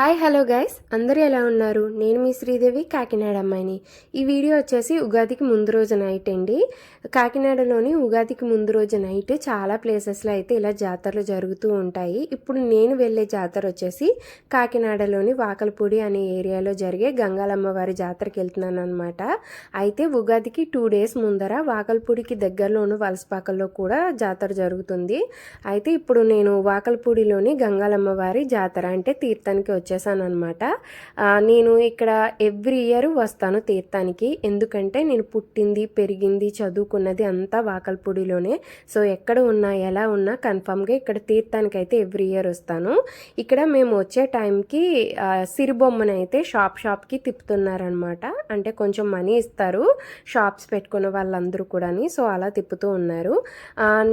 Hi hello guys. అందరూ ఎలా ఉన్నారు? నేను మీ శ్రీదేవి కాకినాడ అమ్మాయిని. ఈ వీడియో వచ్చేసి ఉగాదికి ముందు రోజు నైట్ అండి. కాకినాడలోని ఉగాదికి ముందు రోజు నైట్ చాలా ప్లేసెస్లో అయితే ఇలా జాతరలు జరుగుతూ ఉంటాయి. ఇప్పుడు నేను వెళ్ళే జాతర వచ్చేసి కాకినాడలోని వాకలపూడి అనే ఏరియాలో జరిగే గంగాలమ్మ వారి జాతరకి వెళ్తున్నాను అనమాట అయితే ఉగాదికి టూ డేస్ ముందర వాకలపూడికి దగ్గరలోను వలసపాకల్లో కూడా జాతర జరుగుతుంది. అయితే ఇప్పుడు నేను వాకలపూడిలోని గంగాలమ్మ వారి జాతర అంటే తీర్థానికి వచ్చేసాను అనమాట నేను ఇక్కడ ఎవ్రీ ఇయర్ వస్తాను తీర్థానికి. ఎందుకంటే నేను పుట్టింది పెరిగింది చదువుకున్నది అంతా వాకల్పూడిలోనే. సో ఎక్కడ ఉన్నా ఎలా ఉన్నా కన్ఫామ్గా ఇక్కడ తీర్థానికి అయితే ఎవ్రీ ఇయర్ వస్తాను. ఇక్కడ మేము వచ్చే టైంకి సిరిబొమ్మను అయితే షాప్ షాప్కి తిప్పుతున్నారనమాట అంటే కొంచెం మనీ ఇస్తారు షాప్స్ పెట్టుకున్న వాళ్ళందరూ కూడాని. సో అలా తిప్పుతూ ఉన్నారు.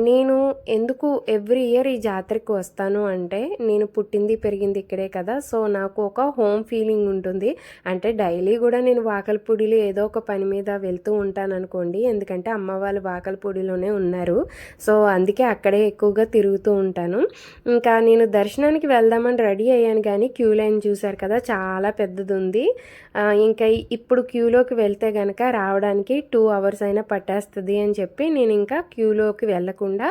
నేను ఎందుకు ఎవ్రీ ఇయర్ ఈ జాతరకు వస్తాను అంటే నేను పుట్టింది పెరిగింది ఇక్కడే కదా. సో నాకు ఒక హోమ్ ఫీలింగ్ ఉంటుంది. అంటే డైలీ కూడా నేను వాకలపూడిలో ఏదో ఒక పని మీద వెళ్తూ ఉంటాను అనుకోండి. ఎందుకంటే అమ్మ వాళ్ళు వాకలపూడిలోనే ఉన్నారు. సో అందుకే అక్కడే ఎక్కువగా తిరుగుతూ ఉంటాను. ఇంకా నేను దర్శనానికి వెళ్దామని రెడీ అయ్యాను. కానీ క్యూ లైన్ చూశారు కదా చాలా పెద్దది ఉంది ఇంకా ఇప్పుడు క్యూలోకి వెళ్తే కనుక రావడానికి టూ అవర్స్ అయినా పట్టేస్తుంది అని చెప్పి నేను ఇంకా క్యూలోకి వెళ్ళకుండా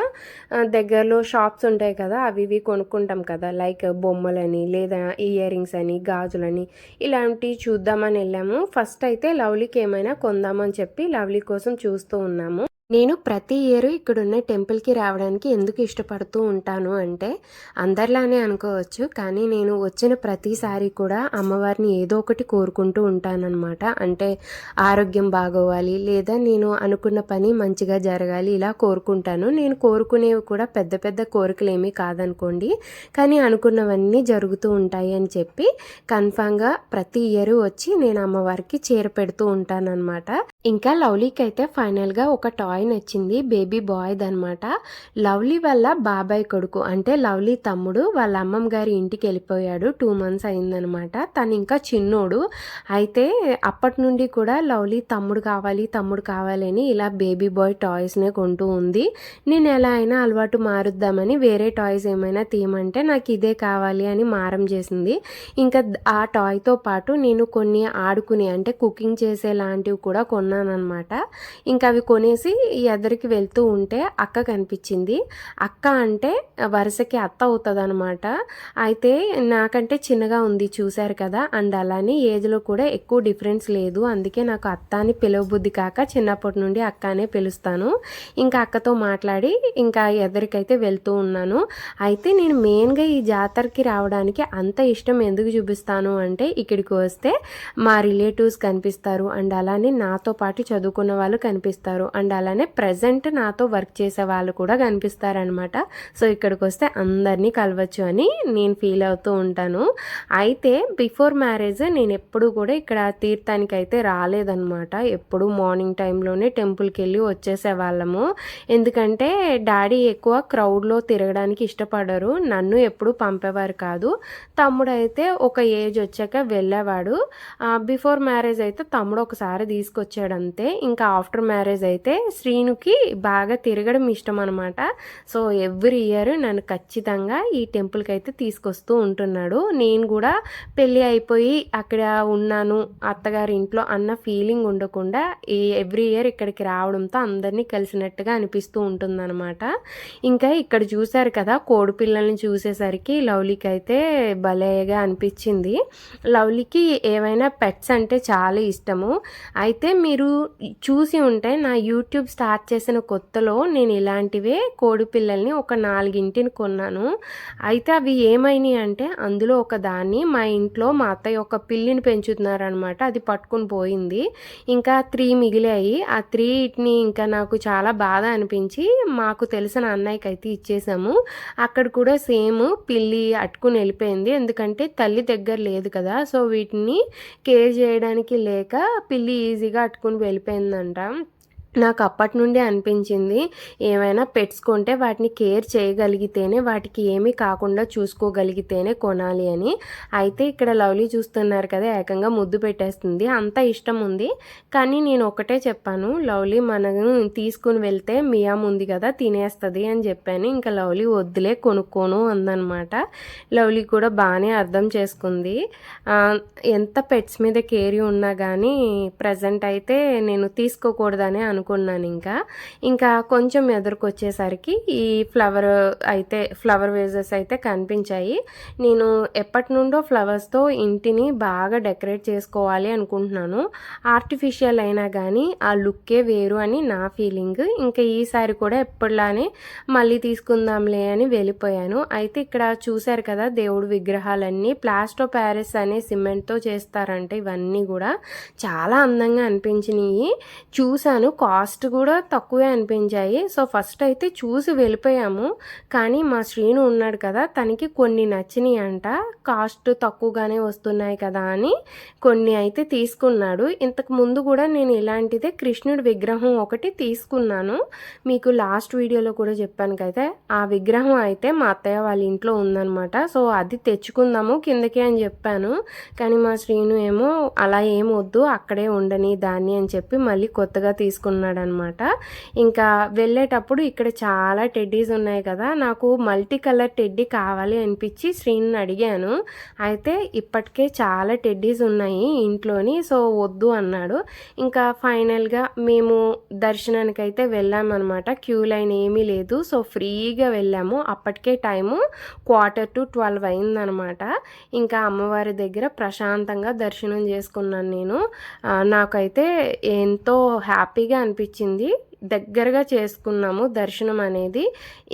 దగ్గరలో షాప్స్ ఉంటాయి కదా అవి ఇవి కొనుక్కుంటాం కదా లైక్ బొమ్మలని లేదా ఇయర్ రింగ్స్ అని గాజులని ఇలాంటివి చూద్దామని వెళ్ళాము. ఫస్ట్ అయితే లవ్లీకి ఏమైనా కొందామని చెప్పి లవ్లీ కోసం చూస్తూ ఉన్నాము. నేను ప్రతి ఇయర్ ఇక్కడున్న టెంపుల్కి రావడానికి ఎందుకు ఇష్టపడుతూ ఉంటాను అంటే అందరిలానే అనుకోవచ్చు కానీ నేను వచ్చిన ప్రతిసారి కూడా అమ్మవారిని ఏదో ఒకటి కోరుకుంటూ ఉంటానన్నమాట. అంటే ఆరోగ్యం బాగోవాలి లేదా నేను అనుకున్న పని మంచిగా జరగాలి ఇలా కోరుకుంటాను. నేను కోరుకునేవి కూడా పెద్ద పెద్ద కోరికలు ఏమీ కాదనుకోండి కానీ అనుకున్నవన్నీ జరుగుతూ ఉంటాయి అని చెప్పి కన్ఫామ్గా ప్రతి ఇయర్ వచ్చి నేను అమ్మవారికి చీర పెడుతూ ఉంటానన్నమాట. ఇంకా లవ్లీకి అయితే ఫైనల్గా ఒక టాయ్ బాయ్ నచ్చింది బేబీ బాయ్ది అనమాట లవ్లీ వల్ల బాబాయ్ కొడుకు అంటే లవ్లీ తమ్ముడు వాళ్ళ అమ్మమ్మ గారి ఇంటికి వెళ్ళిపోయాడు టూ మంత్స్ అయిందనమాట తను ఇంకా చిన్నోడు. అయితే అప్పటి నుండి కూడా లవ్లీ తమ్ముడు కావాలి తమ్ముడు కావాలని ఇలా బేబీ బాయ్ టాయ్స్నే కొంటూ ఉంది. నేను ఎలా అయినా అలవాటు మారుద్దామని వేరే టాయ్స్ ఏమైనా తీయమంటే నాకు ఇదే కావాలి అని మారం చేసింది. ఇంకా ఆ టాయ్తో పాటు నేను కొన్ని ఆడుకునే అంటే కుకింగ్ చేసే లాంటివి కూడా కొన్నాను అనమాట ఇంకా అవి కొనేసి ఈ ఎదరికి వెళ్తూ ఉంటే అక్క కనిపించింది. అక్క అంటే వరుసకి అత్త అవుతుంది అనమాట అయితే నాకంటే చిన్నగా ఉంది చూశారు కదా అండ్ అలానే ఏజ్లో కూడా ఎక్కువ డిఫరెన్స్ లేదు. అందుకే నాకు అత్త అని పిలవబుద్ధి కాక చిన్నప్పటి నుండి అక్క అనే పిలుస్తాను. ఇంకా అక్కతో మాట్లాడి ఇంకా ఎదరికైతే వెళ్తూ ఉన్నాను. అయితే నేను మెయిన్గా ఈ జాతరకి రావడానికి అంత ఇష్టం ఎందుకు చూపిస్తాను అంటే ఇక్కడికి వస్తే మా రిలేటివ్స్ కనిపిస్తారు అండ్ అలానే నాతో పాటు చదువుకున్న వాళ్ళు కనిపిస్తారు అండ్ అలానే అలానే ప్రజెంట్ నాతో వర్క్ చేసే వాళ్ళు కూడా కనిపిస్తారనమాట సో ఇక్కడికి వస్తే అందరినీ కలవచ్చు అని నేను ఫీల్ అవుతూ ఉంటాను. అయితే బిఫోర్ మ్యారేజ్ నేను ఎప్పుడు కూడా ఇక్కడ తీర్థానికి అయితే రాలేదనమాట ఎప్పుడు మార్నింగ్ టైంలోనే టెంపుల్కి వెళ్ళి వచ్చేసే వాళ్ళము. ఎందుకంటే డాడీ ఎక్కువ క్రౌడ్లో తిరగడానికి ఇష్టపడరు. నన్ను ఎప్పుడు పంపేవారు కాదు. తమ్ముడు అయితే ఒక ఏజ్ వచ్చాక వెళ్ళేవాడు. బిఫోర్ మ్యారేజ్ అయితే తమ్ముడు ఒకసారి తీసుకొచ్చాడు అంతే. ఇంకా ఆఫ్టర్ మ్యారేజ్ అయితే శ్రీనుకి బాగా తిరగడం ఇష్టం అనమాట సో ఎవ్రీ ఇయర్ నన్ను ఖచ్చితంగా ఈ టెంపుల్కి అయితే తీసుకొస్తూ ఉంటున్నాడు. నేను కూడా పెళ్ళి అయిపోయి అక్కడ ఉన్నాను. అత్తగారి ఇంట్లో అన్న ఫీలింగ్ ఉండకుండా ఈ ఎవ్రీ ఇయర్ ఇక్కడికి రావడంతో అందరినీ కలిసినట్టుగా అనిపిస్తూ ఉంటుందన్నమాట. ఇంకా ఇక్కడ చూశారు కదా కోడి పిల్లల్ని చూసేసరికి లవ్లీకి అయితే భలేగా అనిపించింది. లవ్లీకి ఏవైనా పెట్స్ అంటే చాలా ఇష్టము. అయితే మీరు చూసి ఉంటే నా యూట్యూబ్ స్టార్ట్ చేసిన కొత్తలో నేను ఇలాంటివే కోడి పిల్లల్ని ఒక నాలుగింటిని కొన్నాను. అయితే అవి ఏమైనాయి అంటే అందులో ఒక దాన్ని మా ఇంట్లో మా అత్తయ్య ఒక పిల్లిని పెంచుతున్నారనమాట అది పట్టుకుని పోయింది. ఇంకా త్రీ మిగిలాయి. ఆ త్రీని ఇంకా నాకు చాలా బాధ అనిపించి మాకు తెలిసిన అన్నయ్యకి అయితే ఇచ్చేసాము. అక్కడ కూడా సేమ్ పిల్లి అట్టుకుని వెళ్ళిపోయింది. ఎందుకంటే తల్లి దగ్గర లేదు కదా. సో వీటిని కేర్ చేయడానికి లేక పిల్లి ఈజీగా అట్టుకుని వెళ్ళిపోయిందంట. నాకు అప్పటి నుండి అనిపించింది. ఏమైనా పెట్స్ కొంటే వాటిని కేర్ చేయగలిగితేనే వాటికి ఏమీ కాకుండా చూసుకోగలిగితేనే కొనాలి అని. అయితే ఇక్కడ లవ్లీ చూస్తున్నారు కదా ఏకంగా ముద్దు పెట్టేస్తుంది. అంత ఇష్టం ఉంది. కానీ నేను ఒకటే చెప్పాను. లవ్లీ మనను తీసుకుని వెళ్తే మియామ్ ఉంది కదా తినేస్తుంది అని చెప్పాను. ఇంకా లవ్లీ వద్దులే కొనుక్కోను అందనమాట. లవ్లీ కూడా బాగానే అర్థం చేసుకుంది. ఎంత పెట్స్ మీద కేర్ ఉన్నా కానీ ప్రజెంట్ అయితే నేను తీసుకోకూడదనే తీసుకోకూడదని అనుకున్నాను ఇంకా. ఇంకా కొంచెం ఎదురుకొచ్చేసరికి ఈ ఫ్లవర్ అయితే ఫ్లవర్ వేజెస్ అయితే కనిపించాయి. నేను ఎప్పటి నుండో ఫ్లవర్స్తో ఇంటిని బాగా డెకరేట్ చేసుకోవాలి అనుకుంటున్నాను. ఆర్టిఫిషియల్ అయినా కానీ ఆ లుక్కే వేరు అని నా ఫీలింగ్. ఇంకా ఈసారి కూడా ఎప్పటిలానే మళ్ళీ తీసుకుందాంలే అని వెళ్ళిపోయాను. అయితే ఇక్కడ చూశారు కదా దేవుడు విగ్రహాలన్నీ. ప్లాస్టో ప్యారిస్ అనే సిమెంట్తో చేస్తారంటే ఇవన్నీ కూడా. చాలా అందంగా అనిపించినాయి. చూశాను కాస్ట్ కూడా తక్కువే అనిపించాయి. సో ఫస్ట్ అయితే చూసి వెళ్ళిపోయాము. కానీ మా శ్రీను ఉన్నాడు కదా తనకి కొన్ని నచ్చినాయి అంట. కాస్ట్ తక్కువగానే వస్తున్నాయి కదా అని కొన్ని అయితే తీసుకున్నాడు. ఇంతకు ముందు కూడా నేను ఇలాంటిదే కృష్ణుడి విగ్రహం ఒకటి తీసుకున్నాను. మీకు లాస్ట్ వీడియోలో కూడా చెప్పాను కదా ఆ విగ్రహం అయితే మా అత్తయ్య వాళ్ళ ఇంట్లో ఉందనమాట సో అది తెచ్చుకుందాము కిందకి అని చెప్పాను. కానీ మా శ్రీను ఏమో అలా ఏం వద్దు అక్కడే ఉండని దాన్ని అని చెప్పి మళ్ళీ కొత్తగా తీసుకున్నాను ఉన్నాడనమాట. ఇంకా వెళ్ళేటప్పుడు ఇక్కడ చాలా టెడ్డీస్ ఉన్నాయి కదా నాకు మల్టీ కలర్ టెడ్డీ కావాలి అనిపించి శ్రీని అడిగాను. అయితే ఇప్పటికే చాలా టెడ్డీస్ ఉన్నాయి ఇంట్లోని సో వద్దు అన్నాడు. ఇంకా ఫైనల్గా మేము దర్శనానికి అయితే వెళ్ళామన్నమాట క్యూ లైన్ ఏమీ లేదు సో ఫ్రీగా వెళ్ళాము. అప్పటికే టైము క్వార్టర్ టు ట్వెల్వ్ అయిందనమాట. ఇంకా అమ్మవారి దగ్గర ప్రశాంతంగా దర్శనం చేసుకున్నాను నేను. నాకైతే ఎంతో హ్యాపీగా అనిపించింది. దగ్గరగా చేసుకున్నాము దర్శనం అనేది.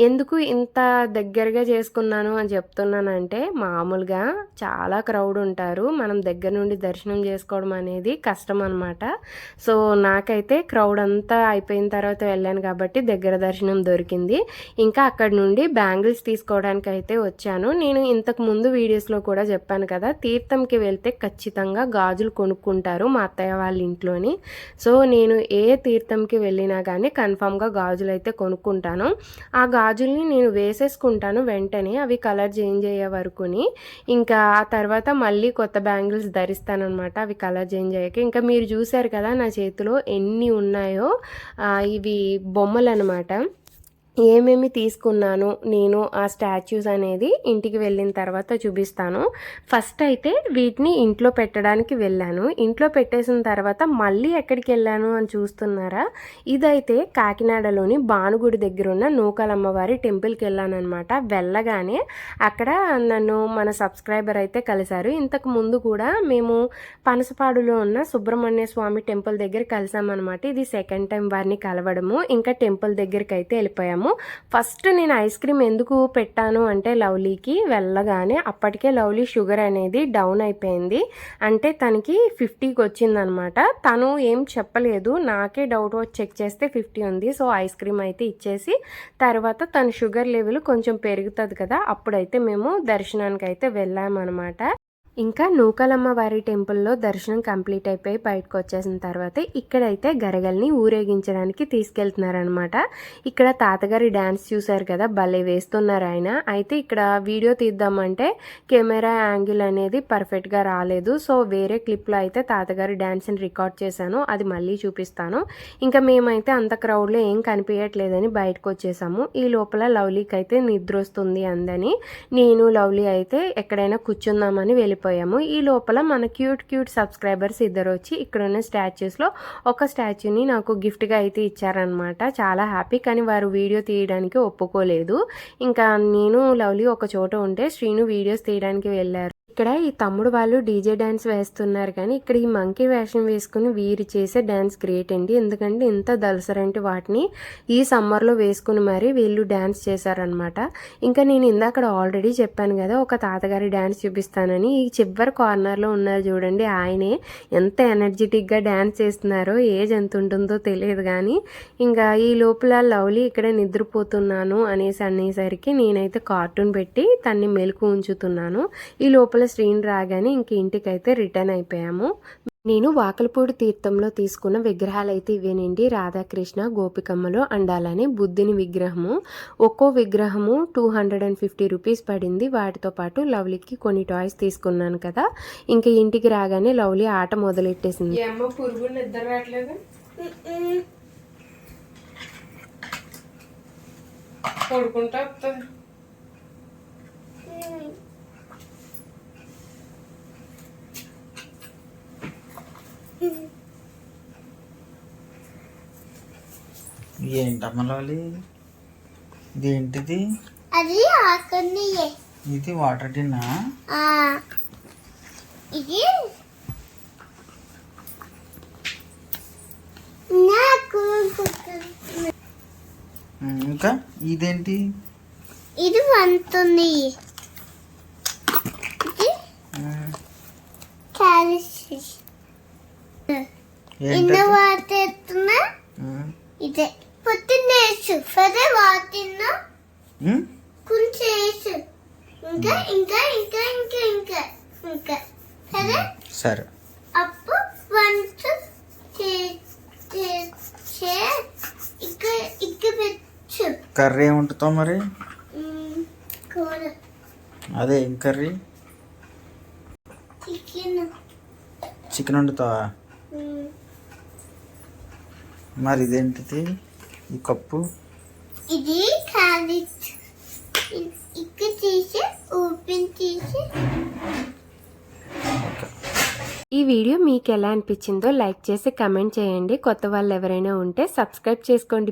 ఎందుకు ఇంత దగ్గరగా చేసుకున్నాను అని చెప్తున్నానంటే మామూలుగా చాలా క్రౌడ్ ఉంటారు. మనం దగ్గర నుండి దర్శనం చేసుకోవడం అనేది కష్టం అనమాట సో నాకైతే క్రౌడ్ అంతా అయిపోయిన తర్వాత వెళ్ళాను కాబట్టి దగ్గర దర్శనం దొరికింది. ఇంకా అక్కడ నుండి బ్యాంగిల్స్ తీసుకోవడానికి అయితే వచ్చాను. నేను ఇంతకు ముందు వీడియోస్లో కూడా చెప్పాను కదా తీర్థంకి వెళ్తే ఖచ్చితంగా గాజులు కొనుక్కుంటారు మా అత్తయ్య వాళ్ళ ఇంట్లోని. సో నేను ఏ తీర్థంకి వెళ్ళినా కానీ కన్ఫామ్గా గాజులు అయితే కొనుక్కుంటాను. ఆ గాజుల్ని నేను వేసేసుకుంటాను వెంటనే అవి కలర్ చేంజ్ అయ్యే వరకుని. ఇంకా ఆ తర్వాత మళ్ళీ కొత్త బ్యాంగిల్స్ ధరిస్తానమాట అవి కలర్ చేంజ్ అయ్యాక. ఇంకా మీరు చూశారు కదా నా చేతిలో ఎన్ని ఉన్నాయో ఇవి బొమ్మలు అనమాట ఏమేమి తీసుకున్నాను నేను ఆ స్టాచ్యూస్ అనేది ఇంటికి వెళ్ళిన తర్వాత చూపిస్తాను. ఫస్ట్ అయితే వీటిని ఇంట్లో పెట్టడానికి వెళ్ళాను. ఇంట్లో పెట్టేసిన తర్వాత మళ్ళీ ఎక్కడికి వెళ్ళాను అని చూస్తున్నారా? ఇదైతే కాకినాడలోని భానుగుడి దగ్గర ఉన్న నూకలమ్మవారి టెంపుల్కి వెళ్ళాను అనమాట వెళ్ళగానే అక్కడ నన్ను మన సబ్స్క్రైబర్ అయితే కలిశారు. ఇంతకు ముందు కూడా మేము పనసపాడులో ఉన్న సుబ్రహ్మణ్య స్వామి టెంపుల్ దగ్గర కలిసామన్నమాట. ఇది సెకండ్ టైం వారిని కలవడము. ఇంకా టెంపుల్ దగ్గరికి అయితే వెళ్ళిపోయాము. ఫస్ట్ నేను ఐస్ క్రీమ్ ఎందుకు పెట్టాను అంటే లవ్లీకి వెళ్ళగానే అప్పటికే లవ్లీ షుగర్ అనేది డౌన్ అయిపోయింది. అంటే తనకి ఫిఫ్టీకి వచ్చిందనమాట. తను ఏం చెప్పలేదు. నాకే డౌట్ వచ్చి చెక్ చేస్తే ఫిఫ్టీ ఉంది. సో ఐస్ క్రీమ్ అయితే ఇచ్చేసి తర్వాత తన షుగర్ లెవెల్ కొంచెం పెరుగుతుంది కదా అప్పుడైతే మేము దర్శనానికి అయితే వెళ్ళామన్నమాట ఇంకా నూకలమ్మ వారి టెంపుల్లో దర్శనం కంప్లీట్ అయిపోయి బయటకు వచ్చేసిన తర్వాత ఇక్కడైతే గరగల్ని ఊరేగించడానికి తీసుకెళ్తున్నారనమాట ఇక్కడ తాతగారి డ్యాన్స్ చూశారు కదా భలే వేస్తున్నారు ఆయన. అయితే ఇక్కడ వీడియో తీద్దామంటే కెమెరా యాంగిల్ అనేది పర్ఫెక్ట్గా రాలేదు. సో వేరే క్లిప్లో అయితే తాతగారి డ్యాన్స్ని రికార్డ్ చేశాను. అది మళ్ళీ చూపిస్తాను. ఇంకా మేమైతే అంత క్రౌడ్లో ఏం కనిపించట్లేదని బయటకు వచ్చేసాము. ఈ లోపల లవ్లీకి అయితే నిద్ర వస్తుంది అందని నేను లవ్లీ అయితే ఎక్కడైనా కూర్చుందామని వెళ్ళిపోయాము. ఈ లోపల మన క్యూట్ క్యూట్ సబ్స్క్రైబర్స్ ఇద్దరు వచ్చి ఇక్కడ ఉన్న స్టాచ్యూస్లో ఒక స్టాచ్యూని నాకు గిఫ్ట్గా అయితే ఇచ్చారనమాట చాలా హ్యాపీ కానీ వారు వీడియో తీయడానికి ఒప్పుకోలేదు. ఇంకా నేను లవ్లీ ఒక చోట ఉంటే శ్రీను వీడియోస్ తీయడానికి వెళ్ళారు. ఇక్కడ ఈ తమ్ముడు వాళ్ళు డీజే డ్యాన్స్ వేస్తున్నారు కానీ ఇక్కడ ఈ మంకీ వేషం వేసుకుని వీరు చేసే డ్యాన్స్ గ్రేట్ అండి. ఎందుకంటే ఇంత దలసరంటి వాటిని ఈ సమ్మర్లో వేసుకుని మరి వీళ్ళు డ్యాన్స్ చేశారనమాట ఇంకా నేను ఇందాక ఆల్రెడీ చెప్పాను కదా ఒక తాతగారి డ్యాన్స్ చూపిస్తానని. ఈ చివరి కార్నర్లో ఉన్నారు చూడండి ఆయనే ఎంత ఎనర్జెటిక్గా డ్యాన్స్ చేస్తున్నారో ఏజ్ ఎంత ఉంటుందో తెలియదు కానీ ఇంకా ఈ లోపల లవ్లీ ఇక్కడ నిద్రపోతున్నాను అనేసి అనేసరికి నేనైతే కార్టూన్ పెట్టి తన్ని మెలకు ఉంచుతున్నాను. ఈ లోపల శ్రీని రాగానే ఇంక ఇంటికైతే రిటర్న్ అయిపోయాము. నేను వాకలపూడి తీర్థంలో తీసుకున్న విగ్రహాలు అయితే ఇవేనండి. రాధాకృష్ణ గోపికమ్మలు అండ్ అలానే బుద్ధుని విగ్రహము. ఒక్కో విగ్రహము two hundred and fifty rupees పడింది. వాటితో పాటు లవ్లీకి కొన్ని టాయ్స్ తీసుకున్నాను కదా. ఇంకా ఇంటికి రాగానే లవ్లీ ఆట మొదలెట్టేసింది. పడుకుంటా వస్తుంది ఏంటమ్మ లాలి? ఇదేంటిది? అది ఆకునియే ఇది వాటర్ టిన్నా ఇది నాకు ఇంకా ఇదేంటి? ఇది వంతుంది ఇది క్యాలిస్ ఇంకా ఇంకా ఇంకా ఇంకా ఇంకా ఇంకా. సరే? అప్పు ఇక ఇక పెట్టు. కర్రీ ఏముంటుందో మరి? కూర. అదే ఏం కర్రీ? చికెన్. చికెన్ వండుతావా? మరి ఇదేంటిది? ఈ కప్పు? ఇది క్యారెట్ ఇక్కడ తీసి ఓపెన్ తీసి. ఈ వీడియో మీకు ఎలా అనిపించిందో లైక్ చేసి కమెంట్ చేయండి. కొత్త వాళ్ళు ఎవరైనా ఉంటే సబ్స్క్రైబ్ చేసుకోండి.